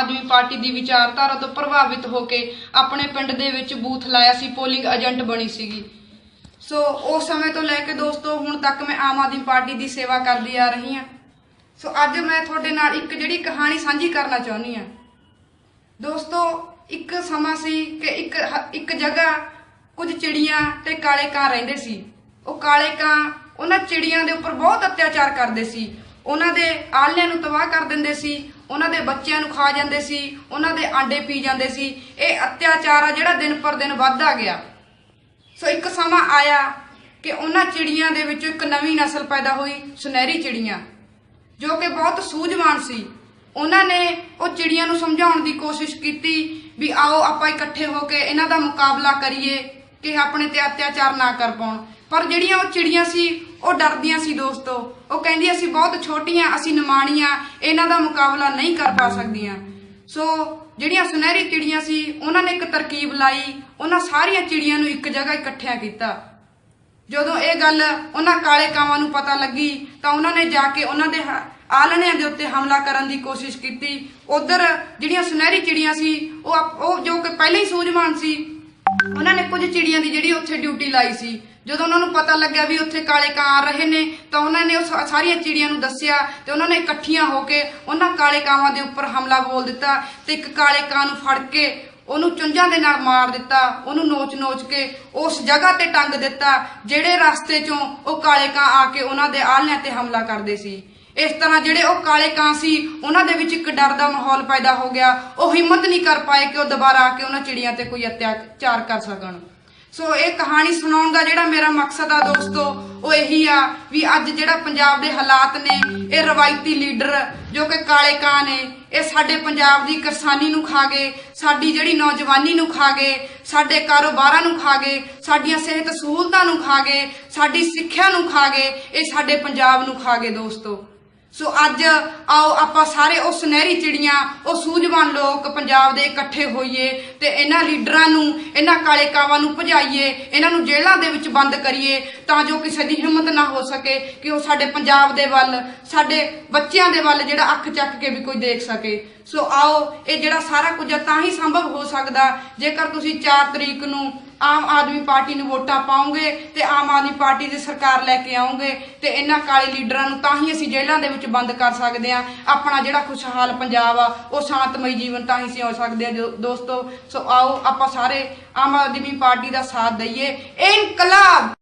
ਆਦਮੀ party ਦੀ ਵਿਚਾਰਧਾਰਾ ਤੋਂ ਪ੍ਰਭਾਵਿਤ ਹੋ ਕੇ ਆਪਣੇ ਪਿੰਡ ਦੇ ਵਿੱਚ ਬੂਥ ਲਾਇਆ ਸੀ ਪੋਲਿੰਗ ਏਜੰਟ ਬਣੀ ਸੀਗੀ। ਸੋ ਉਸ ਸਮੇਂ ਤੋਂ ਲੈ ਕੇ ਦੋਸਤੋ, ਹੁਣ ਤੱਕ ਮੈਂ ਆਮ ਆਦਮੀ ਪਾਰਟੀ ਦੀ ਸੇਵਾ ਕਰਦੀ ਆ ਰਹੀ ਹਾਂ। ਸੋ ਅੱਜ ਮੈਂ ਤੁਹਾਡੇ ਨਾਲ ਇੱਕ ਜਿਹੜੀ ਕਹਾਣੀ ਸਾਂਝੀ ਕਰਨਾ ਚਾਹੁੰਦੀ ਹਾਂ। ਦੋਸਤੋ, ਇੱਕ ਸਮਾਂ ਸੀ ਕਿ ਇੱਕ ਇੱਕ ਜਗ੍ਹਾ ਕੁਝ ਚਿੜੀਆਂ ਤੇ ਕਾਲੇ ਕਾਂ ਰਹਿੰਦੇ ਸੀ। ਉਹ ਕਾਲੇ ਕਾਂ ਉਹਨਾਂ ਚਿੜੀਆਂ ਦੇ ਉੱਪਰ ਬਹੁਤ ਅਤਿਆਚਾਰ ਕਰਦੇ ਸੀ। ਉਹਨਾਂ ਦੇ ਆਲਿਆਂ ਨੂੰ ਤਬਾਹ ਕਰ ਦਿੰਦੇ ਸੀ, ਉਹਨਾਂ ਦੇ ਬੱਚਿਆਂ ਨੂੰ ਖਾ ਜਾਂਦੇ ਸੀ, ਉਹਨਾਂ ਦੇ ਆਂਡੇ ਪੀ ਜਾਂਦੇ ਸੀ। ਇਹ ਅਤਿਆਚਾਰ ਆ ਜਿਹੜਾ ਦਿਨ ਪਰ ਦਿਨ ਵੱਧਦਾ ਗਿਆ। ਸੋ ਇੱਕ ਸਮਾਂ ਆਇਆ ਕਿ ਉਹਨਾਂ ਚਿੜੀਆਂ ਦੇ ਵਿੱਚੋਂ ਇੱਕ ਨਵੀਂ ਨਸਲ ਪੈਦਾ ਹੋਈ, ਸੁਨਹਿਰੀ ਚਿੜੀਆਂ, ਜੋ ਕਿ ਬਹੁਤ ਸੂਝਵਾਨ ਸੀ। ਉਹਨਾਂ ਨੇ ਉਹ ਚਿੜੀਆਂ ਨੂੰ ਸਮਝਾਉਣ ਦੀ ਕੋਸ਼ਿਸ਼ ਕੀਤੀ ਵੀ ਆਓ ਆਪਾਂ ਇਕੱਠੇ ਹੋ ਕੇ ਇਹਨਾਂ ਦਾ ਮੁਕਾਬਲਾ ਕਰੀਏ। ਕਿ ਆਪਣੇ ਤੇ ਅਤਿਆਚਾਰ ਨਾ ਕਰ ਪਾਉਣ। ਪਰ ਜਿਹੜੀਆਂ ਉਹ ਚਿੜੀਆਂ ਸੀ, ਉਹ ਡਰਦੀਆਂ ਸੀ ਦੋਸਤੋ। ਉਹ ਕਹਿੰਦੀਆਂ ਸੀ, ਬਹੁਤ ਛੋਟੀਆਂ, ਅਸੀਂ ਨਿਮਾਣੀਆਂ, ਇਹਨਾਂ ਦਾ ਮੁਕਾਬਲਾ ਨਹੀਂ ਕਰ ਪਾ ਸਕਦੀਆਂ। ਸੋ ਜਿਹੜੀਆਂ ਸੁਨਹਿਰੀ ਚਿੜੀਆਂ ਸੀ, ਉਹਨਾਂ ਨੇ ਇੱਕ ਤਰਕੀਬ ਲਾਈ। ਉਹਨਾਂ ਸਾਰੀਆਂ ਚਿੜੀਆਂ ਨੂੰ ਇੱਕ ਜਗ੍ਹਾ ਇਕੱਠਿਆਂ ਕੀਤਾ। ਜਦੋਂ ਇਹ ਗੱਲ ਉਹਨਾਂ ਕਾਲੇ ਕਾਵਾਂ ਨੂੰ ਪਤਾ ਲੱਗੀ, ਤਾਂ ਉਹਨਾਂ ਨੇ ਜਾ ਕੇ ਉਹਨਾਂ ਦੇ ਹ- ਆਲਣਿਆਂ ਦੇ ਉੱਤੇ ਹਮਲਾ ਕਰਨ ਦੀ ਕੋਸ਼ਿਸ਼ ਕੀਤੀ। ਉਧਰ ਜਿਹੜੀਆਂ ਸੁਨਹਿਰੀ ਚਿੜੀਆਂ ਸੀ, ਉਹ ਉਹ ਜੋ ਕਿ ਪਹਿਲਾਂ ਹੀ ਸੂਝਵਾਨ ਸੀ ਉਹਨਾਂ ਨੇ ਕੁਝ ਚਿੜੀਆਂ ਦੀ ਜਿਹੜੀ ਉੱਥੇ ਡਿਊਟੀ ਲਾਈ ਸੀ। ਜਦੋਂ ਉਹਨਾਂ ਨੂੰ ਪਤਾ ਲੱਗਿਆ ਵੀ ਉੱਥੇ ਕਾਲੇ ਕਾਂ ਆ ਰਹੇ ਨੇ, ਤਾਂ ਉਹਨਾਂ ਨੇ ਉਹ ਸਾ- ਸਾਰੀਆਂ ਚਿੜੀਆਂ ਨੂੰ ਦੱਸਿਆ ਤੇ ਉਹਨਾਂ ਨੇ ਇਕੱਠੀਆਂ ਹੋ ਕੇ ਉਹਨਾਂ ਕਾਲੇ ਕਾਵਾਂ ਦੇ ਉੱਪਰ ਹਮਲਾ ਬੋਲ ਦਿੱਤਾ ਤੇ ਇੱਕ ਕਾਲੇ ਕਾਂ ਨੂੰ ਫੜ ਕੇ ਉਹਨੂੰ ਚੁੰਝਾਂ ਦੇ ਨਾਲ ਮਾਰ ਦਿੱਤਾ, ਉਹਨੂੰ ਨੋਚ-ਨੋਚ ਕੇ ਉਸ ਜਗ੍ਹਾ ਤੇ ਟੰਗ ਦਿੱਤਾ, ਜਿਹੜੇ ਰਸਤੇ ਚੋਂ ਉਹ ਕਾਲੇ ਕਾਂ ਆ ਕੇ ਉਹਨਾਂ ਦੇ ਆਲ੍ਹਿਆਂ ਤੇ ਹਮਲਾ ਕਰਦੇ ਸੀ। ਇਸ ਤਰ੍ਹਾਂ ਜਿਹੜੇ ਉਹ ਕਾਲੇ ਕਾਂ ਸੀ, ਉਹਨਾਂ ਦੇ ਵਿੱਚ ਇੱਕ ਡਰ ਦਾ ਮਾਹੌਲ ਪੈਦਾ ਹੋ ਗਿਆ। ਉਹ ਹਿੰਮਤ ਨਹੀਂ ਕਰ ਪਾਏ ਕਿ ਉਹ ਦੁਬਾਰਾ ਆ ਕੇ ਉਹਨਾਂ ਚਿੜੀਆਂ ਤੇ ਕੋਈ ਅਤਿਆਚਾਰ ਕਰ ਸਕਣ। ਸੋ ਇਹ ਕਹਾਣੀ ਸੁਣਾਉਣ ਦਾ ਜਿਹੜਾ ਮੇਰਾ ਮਕਸਦ ਆ ਦੋਸਤੋ, ਉਹ ਇਹੀ ਆ ਵੀ ਅੱਜ ਜਿਹੜਾ ਪੰਜਾਬ ਦੇ ਹਾਲਾਤ ਨੇ, ਇਹ ਰਵਾਇਤੀ ਲੀਡਰ ਜੋ ਕਿ ਕਾਲੇ ਕਾਂ ਨੇ, ਇਹ ਸਾਡੇ ਪੰਜਾਬ ਦੀ ਕਿਸਾਨੀ ਨੂੰ ਖਾ ਗਏ, ਸਾਡੀ ਜਿਹੜੀ ਨੌਜਵਾਨੀ ਨੂੰ ਖਾ ਗਏ, ਸਾਡੇ ਕਾਰੋਬਾਰਾਂ ਨੂੰ ਖਾ ਗਏ, ਸਾਡੀਆਂ ਸਿਹਤ ਸਹੂਲਤਾਂ ਨੂੰ ਖਾ ਗਏ, ਸਾਡੀ ਸਿੱਖਿਆ ਨੂੰ ਖਾ ਗਏ, ਇਹ ਸਾਡੇ ਪੰਜਾਬ ਨੂੰ ਖਾ ਗਏ ਦੋਸਤੋ। ਸੋ ਅੱਜ ਆਓ ਆਪਾਂ ਸਾਰੇ ਉਹ ਸੁਨਹਿਰੀ ਚਿੜੀਆਂ, ਉਹ ਸੂਝਵਾਨ ਲੋਕ ਪੰਜਾਬ ਦੇ ਇਕੱਠੇ ਹੋਈਏ ਤੇ ਇਹਨਾਂ ਲੀਡਰਾਂ ਨੂੰ, ਇਹਨਾਂ ਕਾਲੇ ਕਾਵਾਂ ਨੂੰ ਭਜਾਈਏ, ਇਹਨਾਂ ਨੂੰ ਜੇਲ੍ਹਾਂ ਦੇ ਵਿੱਚ ਬੰਦ ਕਰੀਏ ਤਾਂ ਜੋ ਕਿਸੇ ਦੀ ਹਿੰਮਤ ਨਾ ਹੋ ਸਕੇ ਕਿ ਉਹ ਸਾਡੇ ਪੰਜਾਬ ਦੇ ਵੱਲ, ਸਾਡੇ ਬੱਚਿਆਂ ਦੇ ਵੱਲ ਜਿਹੜਾ ਅੱਖ ਚੱਕ ਕੇ ਵੀ ਕੋਈ ਦੇਖ ਸਕੇ। ਸੋ ਆਓ, ਇਹ ਜਿਹੜਾ ਸਾਰਾ ਕੁਝ ਤਾਂ ਹੀ ਸੰਭਵ ਹੋ ਸਕਦਾ, ਜੇਕਰ ਤੁਸੀਂ 4 ਤਰੀਕ ਨੂੰ ਆਮ ਆਦਮੀ ਪਾਰਟੀ ਨੂੰ ਵੋਟਾਂ ਪਾਉਂਗੇ ਤੇ ਆਮ ਆਦਮੀ ਪਾਰਟੀ ਦੀ ਸਰਕਾਰ ਲੈ ਕੇ ਆਉਂਗੇ ਤੇ ਇਹਨਾਂ ਕਾਲੇ ਲੀਡਰਾਂ ਨੂੰ ਤਾਂ ਹੀ ਅਸੀਂ ਜੇਲ੍ਹਾਂ ਦੇ ਵਿੱਚ ਬੰਦ ਕਰ ਸਕਦੇ ਆ ਆਪਣਾ ਜਿਹੜਾ ਖੁਸ਼ਹਾਲ ਪੰਜਾਬ ਆ, ਉਹ ਸ਼ਾਂਤਮਈ ਜੀਵਨ ਤਾਂ ਹੀ ਅਸੀਂ ਹੋ ਸਕਦੇ ਆ ਜੋ- ਦੋਸਤੋ, ਸੋ ਆਓ ਆਪਾਂ ਸਾਰੇ ਆਮ ਆਦਮੀ ਪਾਰਟੀ ਦਾ ਸਾਥ ਦਈਏ। ਇਨਕਲਾਬ!